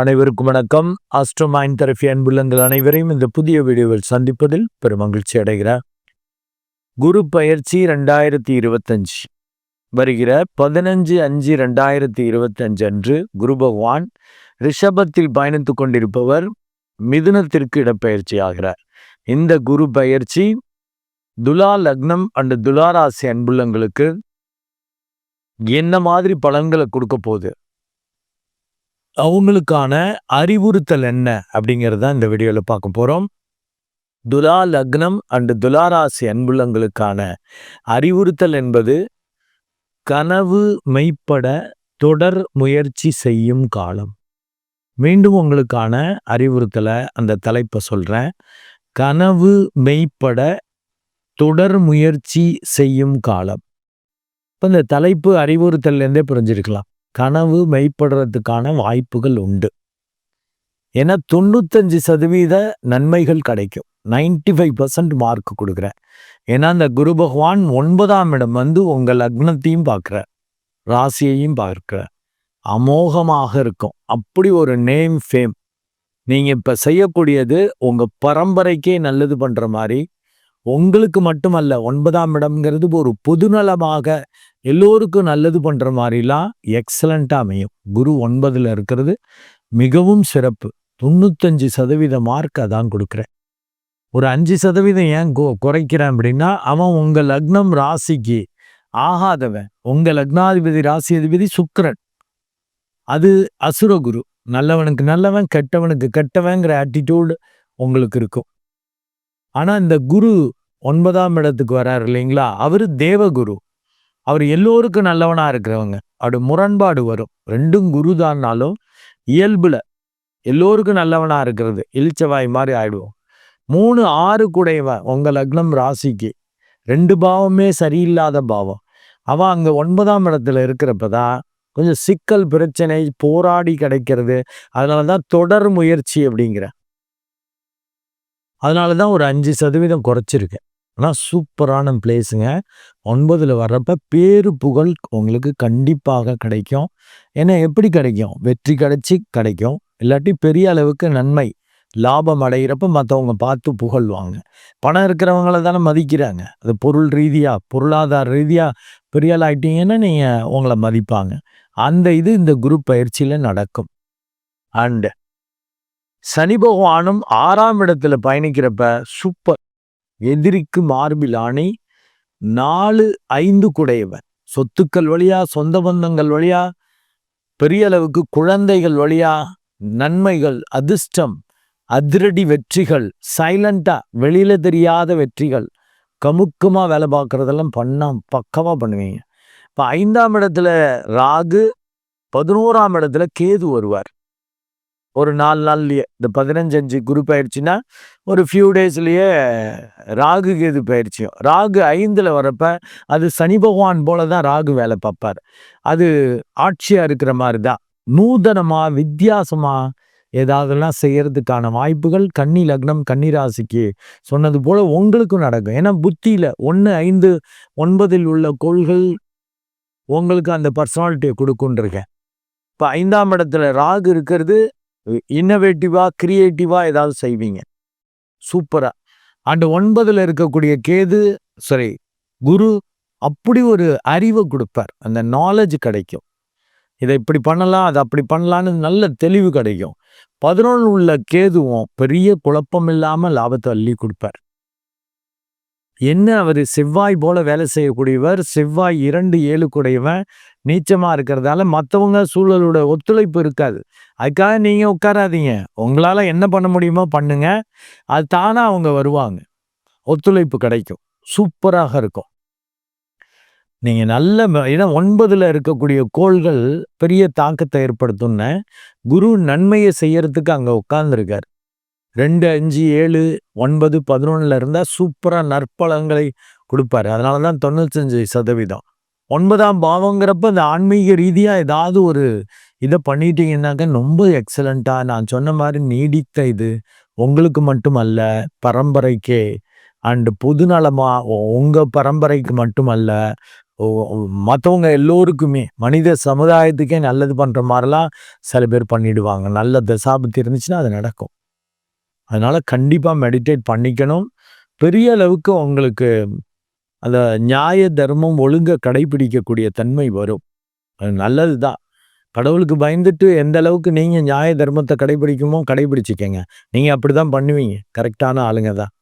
அனைவருக்கும் வணக்கம். Astro mind therapy அன்புள்ளங்கள் அனைவரையும் இந்த புதிய வீடியோவில் சந்திப்பதில் பெருமகிழ்ச்சி அடைகிறார் குரு பயிற்சி ரெண்டாயிரத்தி இருபத்தஞ்சு. வருகிற பதினஞ்சு அஞ்சு ரெண்டாயிரத்தி இருபத்தஞ்சு அன்று குரு பகவான் ரிஷபத்தில் பயணித்து கொண்டிருப்பவர் மிதுனத்திற்கு இடப்பெயர்ச்சி ஆகிறார். இந்த குரு பயிற்சி துலா லக்னம் அண்டு துலாராசி அன்புள்ளங்களுக்கு என்ன மாதிரி பலன்களை கொடுக்க போகுது? அவங்களுக்கான அறிவுறுத்தல் என்ன அப்படிங்கிறது தான் இந்த வீடியோவில் பார்க்க போகிறோம் துலா லக்னம் அண்டு துலாராசி அன்புள்ளங்களுக்கான அறிவுறுத்தல் என்பது கனவு மெய்ப்பட தொடர் முயற்சி செய்யும் காலம். மீண்டும் உங்களுக்கான அறிவுறுத்தலை அந்த தலைப்பை சொல்கிறேன் கனவு மெய்ப்பட தொடர் முயற்சி செய்யும் காலம். இப்போ இந்த தலைப்பு அறிவுறுத்தல்லேருந்தே புரிஞ்சிருக்கலாம். கனவு மெய்ப்படுறதுக்கான வாய்ப்புகள் உண்டு. ஏன்னா தொண்ணூத்தஞ்சு சதவீத நன்மைகள் கிடைக்கும். நைன்டி ஃபைவ் பர்சன்ட் மார்க் கொடுக்குறேன். ஏன்னா அந்த குரு பகவான் ஒன்பதாம் இடம் வந்து உங்கள் லக்னத்தையும் பார்க்குற ராசியையும் பார்க்குற அமோகமாக இருக்கும். அப்படி ஒரு நேம் ஃபேம். நீங்கள் இப்போ செய்யக்கூடியது உங்கள் பரம்பரைக்கே நல்லது பண்ணுற மாதிரி உங்களுக்கு மட்டுமல்ல ஒன்பதாம் இடம்ங்கிறது ஒரு பொதுநலமாக எல்லோருக்கும் நல்லது பண்ணுற மாதிரிலாம் எக்ஸலண்ட்டாக அமையும். குரு ஒன்பதில் இருக்கிறது மிகவும் சிறப்பு. தொண்ணூத்தஞ்சு சதவீத மார்க் அதான் கொடுக்குறேன். ஒரு அஞ்சு சதவீதம் ஏன் குறைக்கிறேன் அப்படின்னா அவன் உங்கள் லக்னம் ராசிக்கு ஆகாதவன். உங்கள் லக்னாதிபதி ராசி அதிபதி சுக்கரன். அது அசுரகுரு நல்லவனுக்கு நல்லவன் கெட்டவனுக்கு கெட்டவங்கிற ஆட்டிடியூடு உங்களுக்கு இருக்கும். ஆனால் இந்த குரு ஒன்பதாம் இடத்துக்கு வரார் இல்லைங்களா? அவர் தேவகுரு. அவர் எல்லோருக்கும் நல்லவனாக இருக்கிறவங்க. அப்படி முரண்பாடு வரும். ரெண்டும் குரு தான்னாலும் இயல்புல எல்லோருக்கும் நல்லவனாக இருக்கிறது. இழிச்சவாய் மாதிரி ஆயிடுவோம். மூணு ஆறு கூடையவன் உங்கள் லக்னம் ராசிக்கு. ரெண்டு பாவமே சரியில்லாத பாவம். அவன் அங்கே ஒன்பதாம் இடத்துல இருக்கிறப்ப தான் கொஞ்சம் சிக்கல் பிரச்சனை போராடி கிடைக்கிறது. அதனால தான் தொடர் முயற்சி அப்படிங்கிற. அதனால தான் ஒரு அஞ்சு சதவீதம் குறைச்சிருக்கேன். ஆனால் சூப்பரான பிளேஸுங்க. ஒன்பதில் வர்றப்ப பேரு புகழ் உங்களுக்கு கண்டிப்பாக கிடைக்கும். ஏன்னா எப்படி கிடைக்கும்? வெற்றி கிடைச்சி கிடைக்கும். இல்லாட்டி பெரிய அளவுக்கு நன்மை லாபம் அடைகிறப்ப மற்றவங்க பார்த்து புகழ்வாங்க பணம் இருக்கிறவங்கள தானே மதிக்கிறாங்க. அது பொருள் ரீதியாக பொருளாதார ரீதியாக பெரிய ஆள் ஆகிட்டீங்கன்னா நீங்கள் உங்களை மதிப்பாங்க. அந்த இது இந்த குரூப் பயிற்சியில் நடக்கும். அண்டு சனி பகவானும் ஆறாம் இடத்துல பயணிக்கிறப்ப சூப்பர். எதிரிக்கு மார்பில் ஆணை நாலு ஐந்து குடையவன். சொத்துக்கள் வழியா சொந்த பந்தங்கள் வழியா பெரிய அளவுக்கு குழந்தைகள் வழியா நன்மைகள் அதிர்ஷ்டம் அதிரடி வெற்றிகள் சைலண்டா வெளியில தெரியாத வெற்றிகள். கமுக்கமாக வேலை பார்க்குறதெல்லாம் பண்ணால் பக்கமாக பண்ணுவீங்க. இப்போ ஐந்தாம் இடத்துல ராகு பதினோராம் இடத்துல கேது வருவார். ஒரு நாலு நாள்லயே இந்த பதினஞ்சு அஞ்சு குரூப் ஆயிடுச்சுன்னா ஒரு ஃபியூ டேஸ்லயே ராகு கேது பயிற்சியும் ராகு ஐந்தில் வரப்ப அது சனி பகவான் போல தான் ராகு வேலை பார்ப்பார். அது ஆட்சியாக இருக்கிற மாதிரி தான் நூதனமாக வித்தியாசமாக ஏதாவதுலாம் செய்யறதுக்கான வாய்ப்புகள் கன்னி லக்னம் கன்னிராசிக்கு சொன்னது போல உங்களுக்கும் நடக்கும். ஏன்னா புத்தியில் ஒன்று ஐந்து ஒன்பதில் உள்ள கோள்கள் உங்களுக்கு அந்த பர்சனாலிட்டியை கொடுக்குன்றிருக்கேன் இப்போ ஐந்தாம் இடத்துல ராகு இருக்கிறது இன்னோவேட்டிவாக க்ரியேட்டிவாக ஏதாவது செய்வீங்க. சூப்பராக அண்டு ஒன்பதில் இருக்கக்கூடிய கேது சரி குரு அப்படி ஒரு அறிவை கொடுப்பார். அந்த நாலேஜ் கிடைக்கும். இதை இப்படி பண்ணலாம் அதை அப்படி பண்ணலான்னு நல்ல தெளிவு கிடைக்கும். பதினொன்று உள்ள கேதுவும் பெரிய குழப்பம் இல்லாமல் லாபத்தை அள்ளி கொடுப்பார். என்ன அவர் செவ்வாய் போல வேலை செய்யக்கூடியவர் செவ்வாய் இரண்டு ஏழு கூடையவன் நீச்சமாக இருக்கிறதால மற்றவங்க சூழலோட ஒத்துழைப்பு இருக்காது. அதுக்காக நீங்கள் உட்காராதீங்க. உங்களால் என்ன பண்ண முடியுமோ பண்ணுங்க. அது தானாக அவங்க வருவாங்க. ஒத்துழைப்பு கிடைக்கும். சூப்பராக இருக்கும். நீங்கள் நல்ல ஏன்னா ஒன்பதில் இருக்கக்கூடிய கோள்கள் பெரிய தாக்கத்தை ஏற்படுத்தும்னு. குரு நன்மையை செய்யறதுக்கு அங்கே உட்கார்ந்துருக்கார். ரெண்டு அஞ்சு ஏழு ஒன்பது பதினொன்றில் இருந்தால் சூப்பராக நற்பலங்களை கொடுப்பாரு. அதனால தான் தொண்ணூத்தஞ்சு சதவீதம். ஒன்பதாம் பாவங்கிறப்ப இந்த ஆன்மீக ரீதியாக ஏதாவது ஒரு இதை பண்ணிட்டீங்கன்னாக்க ரொம்ப எக்ஸலண்ட்டாக நான் சொன்ன மாதிரி நீடித்த இது உங்களுக்கு மட்டுமல்ல பரம்பரைக்கே. அண்டு பொதுநலமாக உங்கள் பரம்பரைக்கு மட்டுமல்ல மற்றவங்க எல்லோருக்குமே மனித சமுதாயத்துக்கே நல்லது பண்ணுற மாதிரிலாம் சில பேர் பண்ணிடுவாங்க. நல்ல தசாபத்தி இருந்துச்சுன்னா அது நடக்கும். அதனால் கண்டிப்பாக மெடிடேட் பண்ணிக்கணும். பெரிய அளவுக்கு உங்களுக்கு அந்த நியாய தர்மம் ஒழுங்க கடைபிடிக்கக்கூடிய தன்மை வரும். அது நல்லது தான் கடவுளுக்கு பயந்துட்டு எந்த அளவுக்கு நீங்கள் நியாய தர்மத்தை கடைபிடிக்குமோ கடைபிடிச்சிக்கங்க. நீங்கள் அப்படி தான் பண்ணுவீங்க. கரெக்டான ஆளுங்க தான்.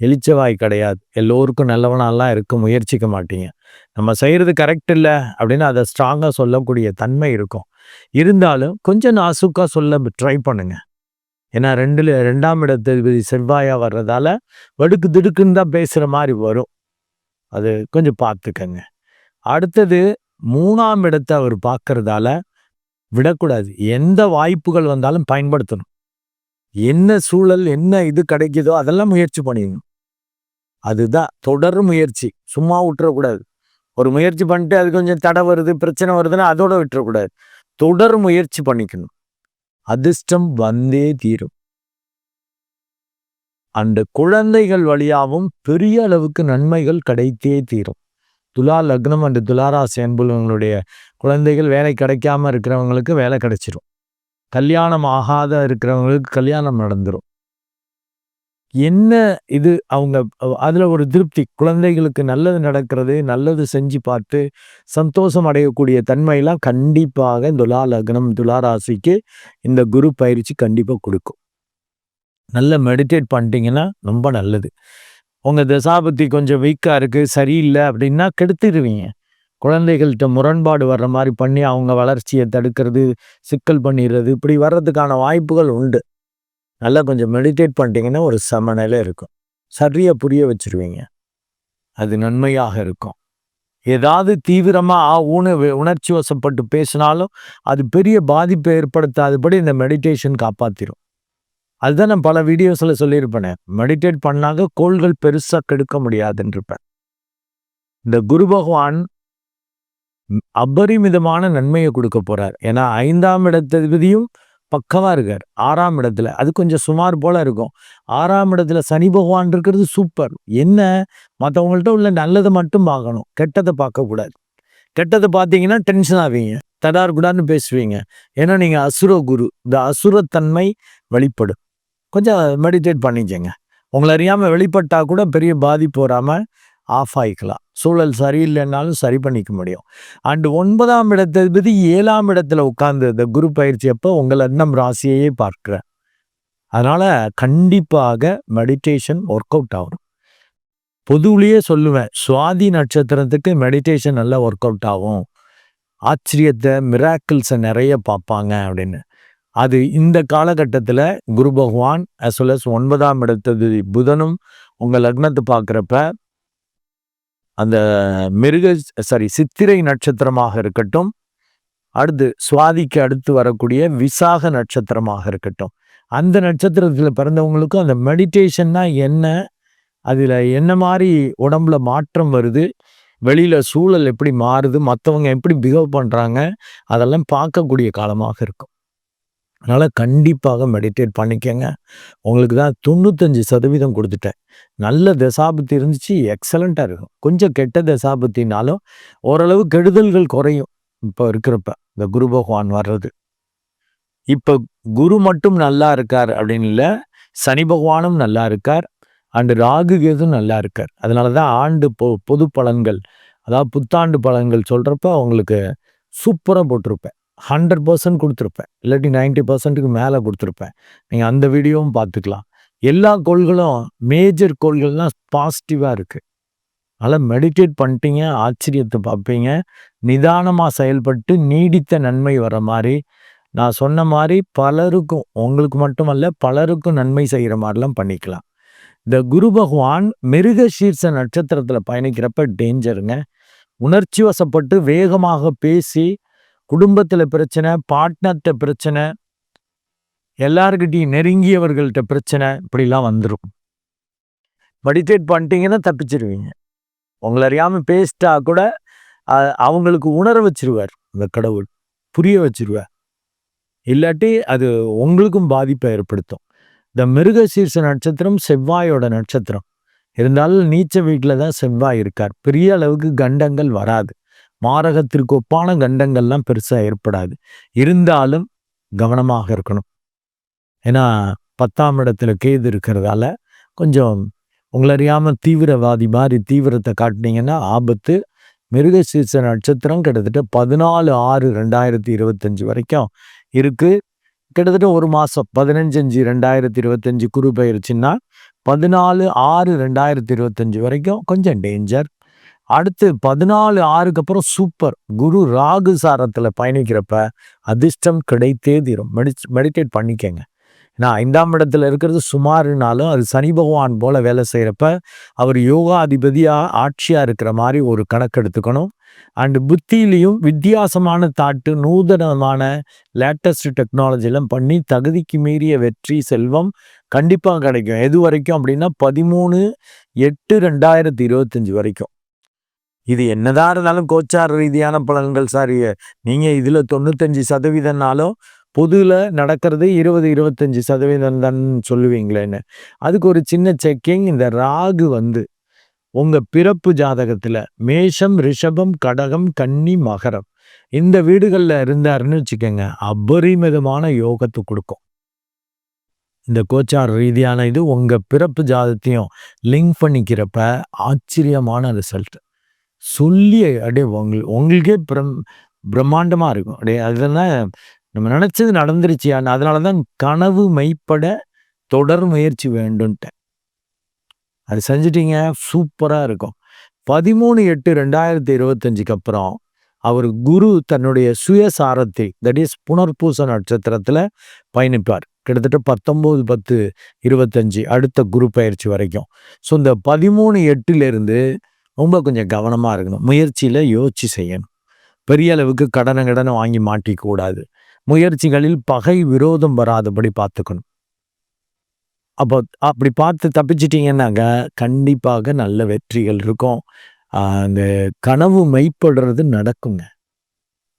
எழுச்சவாய் கிடையாது. எல்லோருக்கும் நல்லவனாலாம் இருக்க முயற்சிக்க மாட்டீங்க. நம்ம செய்கிறது கரெக்ட் இல்லை அப்படின்னு அதை ஸ்ட்ராங்காக சொல்லக்கூடிய தன்மை இருக்கும். இருந்தாலும் கொஞ்சம் நாசுக்காக சொல்ல ட்ரை பண்ணுங்க. ஏன்னா ரெண்டில் ரெண்டாம் இடத்து செவ்வாயாக வர்றதால வடுக்கு திடுக்குன்னு தான் பேசுகிற மாதிரி வரும். அது கொஞ்சம் பார்த்துக்கங்க அடுத்தது மூணாம் இடத்தை அவர் பார்க்கறதால விடக்கூடாது. எந்த வாய்ப்புகள் வந்தாலும் பயன்படுத்தணும். என்ன சூழல் என்ன இது கிடைக்குதோ அதெல்லாம் முயற்சி பண்ணிடணும் அதுதான் தொடர் முயற்சி. சும்மா விட்டுறக்கூடாது. ஒரு முயற்சி பண்ணிட்டு அது கொஞ்சம் தடை வருது பிரச்சனை வருதுன்னா அதோட விட்டுறக்கூடாது. தொடர் முயற்சி பண்ணிக்கணும். அதிர்ஷ்டம் வந்தே தீரும். அந்த குழந்தைகள் வழியாகவும் பெரிய அளவுக்கு நன்மைகள் கிடைத்தே தீரும். துலா லக்னம் அண்டு துலாராசி அன்புள்ளவங்களுடைய குழந்தைகள் வேலை கிடைக்காம இருக்கிறவங்களுக்கு வேலை கிடைச்சிரும். கல்யாணம் ஆகாத இருக்கிறவங்களுக்கு கல்யாணம் நடந்துடும் என்ன இது அவங்க அதில் ஒரு திருப்தி குழந்தைகளுக்கு நல்லது நடக்கிறது நல்லது செஞ்சு பார்த்து சந்தோஷம் அடையக்கூடிய தன்மையெல்லாம் கண்டிப்பாக துலா லக்னம் துலாராசிக்கு இந்த குரு பயிற்சி கண்டிப்பாக கொடுக்கும். நல்ல மெடிடேட் பண்ணிட்டீங்கன்னா ரொம்ப நல்லது. உங்கள் தசாபத்தி கொஞ்சம் வீக்காக இருக்குது சரியில்லை அப்படின்னா கெடுத்துடுவீங்க குழந்தைகள்கிட்ட முரண்பாடு வர்ற மாதிரி பண்ணி அவங்க வளர்ச்சியை தடுக்கிறது சிக்கல் பண்ணிடுறது இப்படி வர்றதுக்கான வாய்ப்புகள் உண்டு. நல்லா கொஞ்சம் மெடிடேட் பண்ணிட்டீங்கன்னா ஒரு சமநிலை இருக்கும். சரியாக புரிய வச்சுருவீங்க. அது நன்மையாக இருக்கும். ஏதாவது தீவிரமாக ஊன உணர்ச்சி வசப்பட்டு பேசினாலும் அது பெரிய பாதிப்பை ஏற்படுத்தாதபடி இந்த மெடிடேஷன் காப்பாற்றிடும் அதுதான் நான் பல வீடியோஸில் சொல்லியிருப்பேன் மெடிடேட் பண்ணாங்க கோள்கள் பெருசாக கெடுக்க முடியாதுன்றிருப்பேன் இந்த குரு பகவான் அபரிமிதமான நன்மையை கொடுக்க போகிறார் ஏன்னா ஐந்தாம் இடத்ததிபதியும் பக்கமாக இருக்கார். ஆறாம் இடத்துல. அது கொஞ்சம் சுமார் போல் இருக்கும். ஆறாம் இடத்துல சனி பகவான் இருக்கிறது சூப்பர் என்ன? மற்றவங்கள்ட்ட உள்ள நல்லதை மட்டும் பார்க்கணும். கெட்டதை பார்க்கக்கூடாது. கெட்டதை பார்த்தீங்கன்னா டென்ஷன் ஆவீங்க. தடார் குடான்னு பேசுவீங்க. ஏன்னா நீங்கள் அசுர குரு. இந்த அசுரத்தன்மை வெளிப்படும் கொஞ்சம் மெடிடேட் பண்ணிக்கங்க. உங்களை அறியாமல் வெளிப்பட்டால் கூட பெரிய பாதிப்பு வராமல் ஆஃப் ஆகிக்கலாம் சூழல் சரியில்லைன்னாலும் சரி பண்ணிக்க முடியும். அண்டு ஒன்பதாம் இடத்தை ஏழாம் இடத்துல உட்காந்து இந்த குரு பயிற்சி அப்போ உங்கள் எண்ணம் ராசியையே பார்க்குறேன். அதனால் கண்டிப்பாக மெடிடேஷன் ஒர்க் அவுட் ஆகும் பொதுவிலேயே சொல்லுவேன் சுவாதி நட்சத்திரத்துக்கு மெடிடேஷன் நல்லா ஒர்க் அவுட் ஆகும். ஆச்சரியத்தை மிராக்கிள்ஸை நிறைய பார்ப்பாங்க அப்படின்னு. அது இந்த காலகட்டத்தில் குரு பகவான் அஸ் வெல் அஸ் ஒன்பதாம் இடத்தது புதனும் உங்கள் லக்னத்தை பார்க்குறப்ப அந்த மிருக சாரி சித்திரை நட்சத்திரமாக இருக்கட்டும் அடுத்து சுவாதிக்கு அடுத்து வரக்கூடிய விசாக நட்சத்திரமாக இருக்கட்டும். அந்த நட்சத்திரத்தில் பிறந்தவங்களுக்கும் அந்த மெடிடேஷன்னா என்ன? அதில் என்ன மாதிரி உடம்புல மாற்றம் வருது? வெளியில் சூழல் எப்படி மாறுது? மற்றவங்க எப்படி பிஹேவ் பண்ணுறாங்க அதெல்லாம் பார்க்கக்கூடிய காலமாக இருக்கும். அதனால் கண்டிப்பாக மெடிடேட் பண்ணிக்கங்க. உங்களுக்கு தான் தொண்ணூத்தஞ்சு சதவீதம் கொடுத்துட்டேன். நல்ல தசாபத்தி இருந்துச்சு எக்ஸலண்ட்டாக இருக்கும். கொஞ்சம் கெட்ட தசாபத்தினாலும் ஓரளவு கெடுதல்கள் குறையும் இப்போ இருக்கிறப்ப. இந்த குரு பகவான் வர்றது. இப்போ குரு மட்டும் நல்லா இருக்கார் அப்படின்னு இல்லை சனி பகவானும் நல்லா இருக்கார். அண்டு ராகு கேதும் நல்லா இருக்கார். அதனால தான் ஆண்டு பொ பொது பலன்கள் அதாவது புத்தாண்டு பலன்கள் சொல்கிறப்ப அவங்களுக்கு சூப்பராக போட்டிருப்பேன். ஹண்ட்ரட் பர்சன்ட் கொடுத்துருப்பேன். இல்லாட்டி நைன்டி பர்சன்ட்டுக்கு மேலே கொடுத்துருப்பேன். நீங்கள் அந்த வீடியோவும் பார்த்துக்கலாம். எல்லா கோள்களும் மேஜர் கோள்கள்லாம் பாசிட்டிவாக இருக்குது அதனால் மெடிடேட் பண்ணிட்டீங்க ஆச்சரியத்தை பார்ப்பீங்க. நிதானமாக செயல்பட்டு நீடித்த நன்மை வர மாதிரி. நான் சொன்ன மாதிரி பலருக்கும் உங்களுக்கு மட்டுமல்ல பலருக்கும் நன்மை செய்கிற மாதிரிலாம் பண்ணிக்கலாம். இந்த குரு பகவான் மிருக சீர்ஷ நட்சத்திரத்தில் பயணிக்கிறப்ப டேஞ்சருங்க உணர்ச்சி வசப்பட்டு வேகமாக பேசி குடும்பத்தில் பிரச்சனை பார்ட்னர்கிட்ட பிரச்சனை எல்லாருக்கிட்டையும் நெருங்கியவர்கள்ட்ட பிரச்சனை இப்படிலாம் வந்துடும் மெடிடேட் பண்ணிட்டீங்கன்னா தப்பிச்சிருவீங்க. உங்களை அறியாமல் பேசிட்டா கூட அவங்களுக்கு உணர வச்சிருவார் இந்த கடவுள். புரிய வச்சிருவார். இல்லாட்டி அது உங்களுக்கும் பாதிப்பை ஏற்படுத்தும். இந்த மிருகசீர்ஷ நட்சத்திரம் செவ்வாயோட நட்சத்திரம். இருந்தாலும் நீச்ச வீட்டில் தான் செவ்வாய் இருக்கார். பெரிய அளவுக்கு கண்டங்கள் வராது. மாரகத்திற்கு ஒப்பான கண்டங்கள்லாம் பெருசாக ஏற்படாது. இருந்தாலும் கவனமாக இருக்கணும். ஏன்னா பத்தாம் இடத்துல கேது இருக்கிறதால கொஞ்சம் உங்களை அறியாமல் தீவிரவாதி மாதிரி தீவிரத்தை காட்டினீங்கன்னா ஆபத்து. மிருகசீச நட்சத்திரம் கிட்டத்தட்ட பதினாலு ஆறு ரெண்டாயிரத்தி இருபத்தஞ்சு வரைக்கும் இருக்குது கிட்டத்தட்ட ஒரு மாதம் பதினஞ்சு அஞ்சு ரெண்டாயிரத்தி இருபத்தஞ்சு குரு பயிற்சின்னா பதினாலு ஆறு ரெண்டாயிரத்தி இருபத்தஞ்சு வரைக்கும் கொஞ்சம் டேஞ்சர். அடுத்து பதினாலு ஆறுக்கு அப்புறம் சூப்பர். குரு ராகு சாரத்தில் பயணிக்கிறப்ப அதிர்ஷ்டம் கிடைத்தே தீரும். மெடி மெடிடேட் பண்ணிக்கங்க. ஏன்னா ஐந்தாம் இடத்துல இருக்கிறது சுமாருனாலும் அது சனி பகவான் போல் வேலை செய்கிறப்ப அவர் யோகா அதிபதியாக ஆட்சியாக இருக்கிற மாதிரி ஒரு கணக்கு எடுத்துக்கணும். அண்டு புத்தியிலையும் வித்தியாசமான தாட்டு நூதனமான லேட்டஸ்ட் டெக்னாலஜிலாம் பண்ணி தகுதிக்கு மீறிய வெற்றி செல்வம் கண்டிப்பாக கிடைக்கும். எது வரைக்கும் அப்படின்னா பதிமூணு எட்டு ரெண்டாயிரத்தி இருபத்தஞ்சி வரைக்கும். இது என்னதான் இருந்தாலும் கோச்சார ரீதியான பலன்கள் சார். நீங்கள் இதில் தொண்ணூத்தஞ்சு சதவீதம்னாலும் பொதுவில் நடக்கிறது இருபது இருபத்தஞ்சி சதவீதம் தான் சொல்லுவீங்களேன்னு அதுக்கு ஒரு சின்ன செக்கிங் இந்த ராகு வந்து உங்கள் பிறப்பு ஜாதகத்தில் மேஷம் ரிஷபம் கடகம் கன்னி மகரம் இந்த வீடுகளில் இருந்தாருன்னு வச்சுக்கோங்க அபரிமிதமான யோகத்தை கொடுக்கும். இந்த கோச்சார் ரீதியான இது உங்கள் பிறப்பு ஜாதத்தையும் லிங்க் பண்ணிக்கிறப்ப ஆச்சரியமான ரிசல்ட் சொல்லி அப்படியே உங்களுக்கு உங்களுக்கே பிரம் பிரம்மாண்டமாக இருக்கும். அப்படியே அதுதான் நம்ம நினச்சது நடந்துருச்சியான்னு அதனால தான் கனவு மெய்ப்பட தொடர் முயற்சி வேண்டுன்ட்டேன் அது செஞ்சிட்டிங்க சூப்பராக இருக்கும். பதிமூணு எட்டு ரெண்டாயிரத்தி இருபத்தஞ்சுக்கு அப்புறம் அவர் குரு தன்னுடைய சுயசாரத்தை தட் இஸ் புனர்பூச நட்சத்திரத்தில் பயணிப்பார். கிட்டத்தட்ட பத்தொம்போது பத்து இருபத்தஞ்சி அடுத்த குரு பயிற்சி வரைக்கும். ஸோ இந்த பதிமூணு எட்டுலேருந்து ரொம்ப கொஞ்சம் கவனமாக இருக்கணும். முயற்சியில் யோசிச்சு செய்யணும். பெரிய அளவுக்கு கடனை கடனை வாங்கி மாட்டிக்கூடாது முயற்சிகளில் பகை விரோதம் வராதபடி பார்த்துக்கணும். அப்போ அப்படி பார்த்து தப்பிச்சிட்டிங்கன்னாங்க கண்டிப்பாக நல்ல வெற்றிகள் இருக்கும். அந்த கனவு மெய்ப்படுறது நடக்குங்க.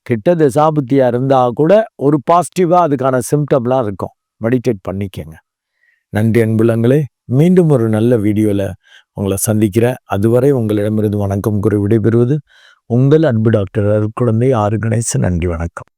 கிட்ட தசாபுத்தியாக இருந்தால் கூட ஒரு பாசிட்டிவாக அதுக்கான சிம்டம்லாம் இருக்கும். மெடிடேட் பண்ணிக்கங்க. நன்றி அன்புலங்களே. மீண்டும் ஒரு நல்ல வீடியோவில் உங்களை சந்திக்கிறேன் அதுவரை உங்களிடமிருந்து வணக்கம் கூறி விடைபெறுவது உங்கள் அன்பு டாக்டர் அருக்குழந்தை ஆறு கணேசன். நன்றி வணக்கம்.